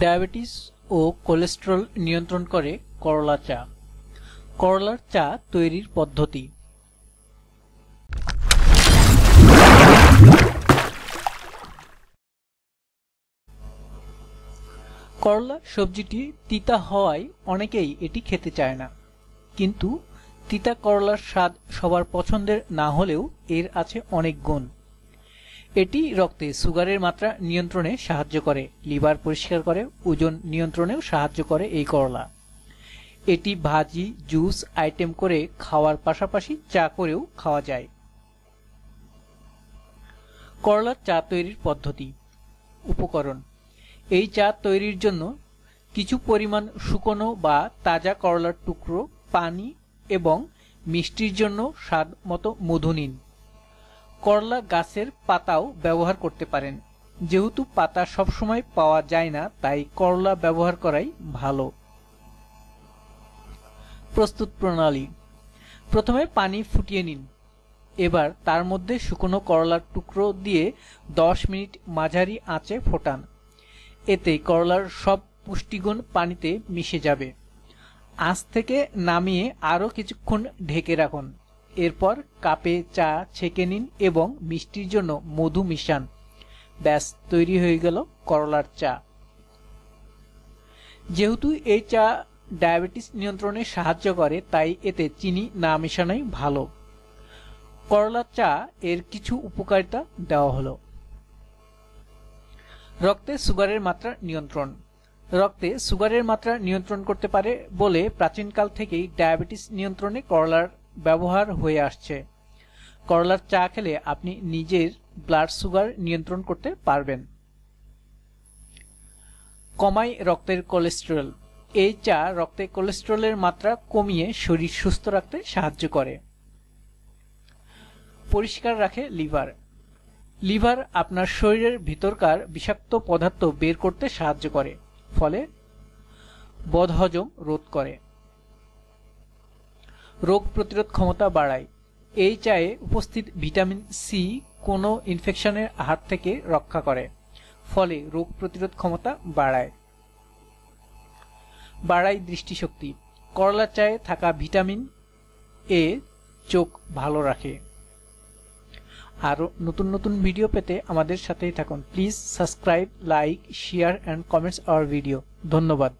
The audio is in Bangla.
ডায়াবেটিস ও কোলেস্টেরল নিয়ন্ত্রণ করে করলা চা। করলার চা তৈরির পদ্ধতি। করলা সবজিটি তিতা হওয়ায় অনেকেই এটি খেতে চায় না। কিন্তু তিতা করলার স্বাদ সবার পছন্দের না হলেও এর আছে অনেক গুণ। এটি রক্তে সুগারের মাত্রা নিয়ন্ত্রণে সাহায্য করে, লিভার পরিষ্কার করে, ওজন নিয়ন্ত্রণেও সাহায্য করে এই করলা। এটি ভাজি, জুস, আইটেম করে খাওয়ার পাশাপাশি চা করেও খাওয়া যায়। করলার চা তৈরির পদ্ধতি। উপকরণ। এই চা তৈরির জন্য কিছু পরিমাণ শুকনো বা তাজা করলার টুকরো, পানি এবং মিষ্টির জন্য স্বাদ মতো মধু নিন। করলা গাছের পাতাও ব্যবহার করতে পারেন। যেহেতু পাতা সবসময় পাওয়া যায় না, তাই করলা ব্যবহার করাই ভালো। প্রস্তুত প্রণালী। প্রথমে পানি ফুটিয়ে নিন। এবার তার মধ্যে শুকনো করলার টুকরো দিয়ে দশ মিনিট মাঝারি আঁচে ফোটান। এতে করলার সব পুষ্টিগুণ পানিতে মিশে যাবে। আঁচ থেকে নামিয়ে আরও কিছুক্ষণ ঢেকে রাখুন। এরপর কাপে চা ছেঁকে নিন এবং মিষ্টির জন্য মধু মিশান। ব্যাস, তৈরি হয়ে গেল করলার চা। যেহেতু এই চা ডায়াবেটিস নিয়ন্ত্রণে সাহায্য করে, তাই এতে চিনি না মেশানোই ভালো। করলার চা এর কিছু উপকারিতা দেওয়া হলো। রক্তে সুগারের মাত্রা নিয়ন্ত্রণ। রক্তে সুগারের মাত্রা নিয়ন্ত্রণ করতে পারে বলে প্রাচীনকাল থেকেই ডায়াবেটিস নিয়ন্ত্রণে করলার ব্যবহার হয়ে আসছে। করলার চা খেলে আপনি নিজের ব্লাড সুগার নিয়ন্ত্রণ করতে পারবেন। কমায় রক্তের কোলেস্টেরল এই চা রক্তে কোলেস্টেরলের মাত্রা কমিয়ে শরীর সুস্থ রাখতে সাহায্য করে। পরিষ্কার রাখে লিভার। লিভার আপনার শরীরের ভিতরকার বিষাক্ত পদার্থ বের করতে সাহায্য করে, ফলে বদহজম রোধ করে। রোগ প্রতিরোধ ক্ষমতা বাড়ায়। এই চায়ে উপস্থিত ভিটামিন সি কোনো ইনফেকশনের হাত থেকে রক্ষা করে, ফলে রোগ প্রতিরোধ ক্ষমতা বাড়ায়। বাড়ায় দৃষ্টিশক্তি। করলা চায়ে থাকা ভিটামিন এ চোখ ভালো রাখে। আরও নতুন নতুন ভিডিও পেতে আমাদের সাথেই থাকুন। Please subscribe, like, share and comments our video ধন্যবাদ।